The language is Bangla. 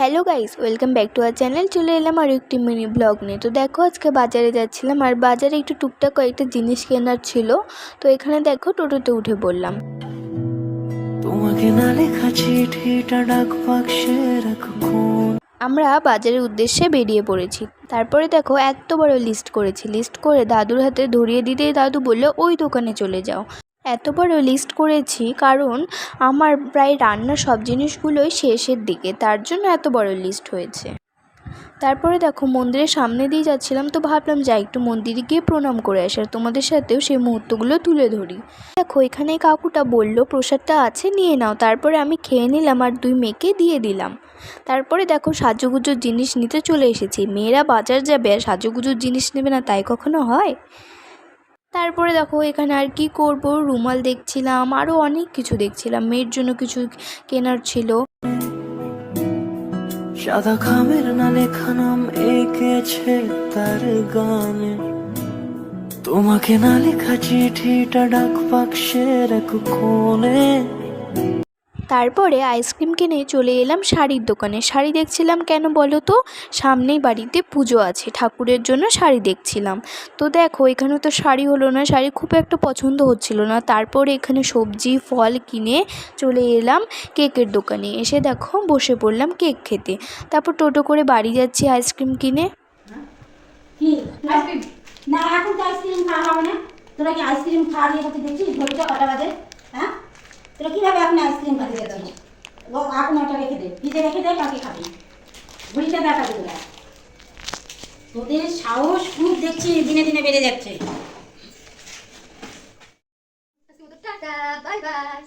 Hello guys welcome back to our channel. চলে এলাম আর একটি মিনি ব্লগ নিয়ে। তো দেখো আজকে বাজারে যাচ্ছিলাম আর বাজারে একটু টুকটাক কয়েকটা জিনিস কেনার ছিল। তো এখানে দেখো টোটোতে উঠে পড়লাম। তোমাকে না লেখা চিঠিটা ডাক বাক্সে রাখো। আমরা বাজারের উদ্দেশ্যে বেরিয়ে পড়েছি। তারপরে দেখো এত বড় লিস্ট করেছি। লিস্ট করে দাদুর হাতে ধরিয়ে দিতেই দাদু বলল ওই দোকানে চলে যাও। এত বড় লিস্ট করেছি কারণ আমার প্রায় রান্নার সব জিনিসগুলোই শেষের দিকে, তার জন্য এত বড় লিস্ট হয়েছে। তারপরে দেখো মন্দিরের সামনে দিয়ে যাচ্ছিলাম, তো ভাবলাম যাই, একটু মন্দিরে গিয়ে প্রণাম করে আসি আর তোমাদের সাথেও সেই মুহূর্তগুলো তুলে ধরি। দেখো এখানে কাকুটা বলল, প্রসাদটা আছে, নিয়ে নাও। তারপরে আমি খেয়ে নিলাম আর দুই মেয়েকে দিয়ে দিলাম। তারপরে দেখো সাজুগুজুর জিনিস নিতে চলে এসেছি। মেয়েরা বাজার যাবে আর সাজুগুজুর জিনিস নেবে না, তাই কখনো হয়? তারপরে দেখো এখানে আর কি করব? রুমাল দেখছিলাম আরও অনেক কিছু দেখছিলাম। মেয়ের জন্য কিছু কেনার ছিল। সাদা খামের না লেখা নাম এঁকেছে তার গানে। তোমাকে না লেখা চিঠিটা ডাক বাক্সের এক কোনে তারপরে আইসক্রিম কিনে চলে এলাম শাড়ির দোকানে। শাড়ি দেখছিলাম কেন বলো তো? সামনেই বাড়িতে পুজো আছে, ঠাকুরের জন্য শাড়ি দেখছিলাম। তো দেখো, এখানে তো শাড়ি হলো না, শাড়ি খুব একটা পছন্দ হচ্ছিল না। তারপরে এখানে সবজি, ফল কিনে চলে এলাম কেকের দোকানে। এসে দেখো, বসে পড়লাম কেক খেতে। তারপর টোটো করে বাড়ি যাচ্ছি আইসক্রিম কিনে। তোরা কি আইসক্রিম খাওয়া দেখছিস? ঘড়িটা কটা বাজে? হ্যাঁ? তোরা কীভাবে আইসক্রিম খাতে যাচ্ছিস ও এখন নটা রেখে দে। ভিজে রেখে দে কাকে খাবি। ঘড়িটা দেখা তোরা তোদের সাহস খুব দেখছি, দিনে দিনে বেড়ে যাচ্ছে। Tata, bye bye.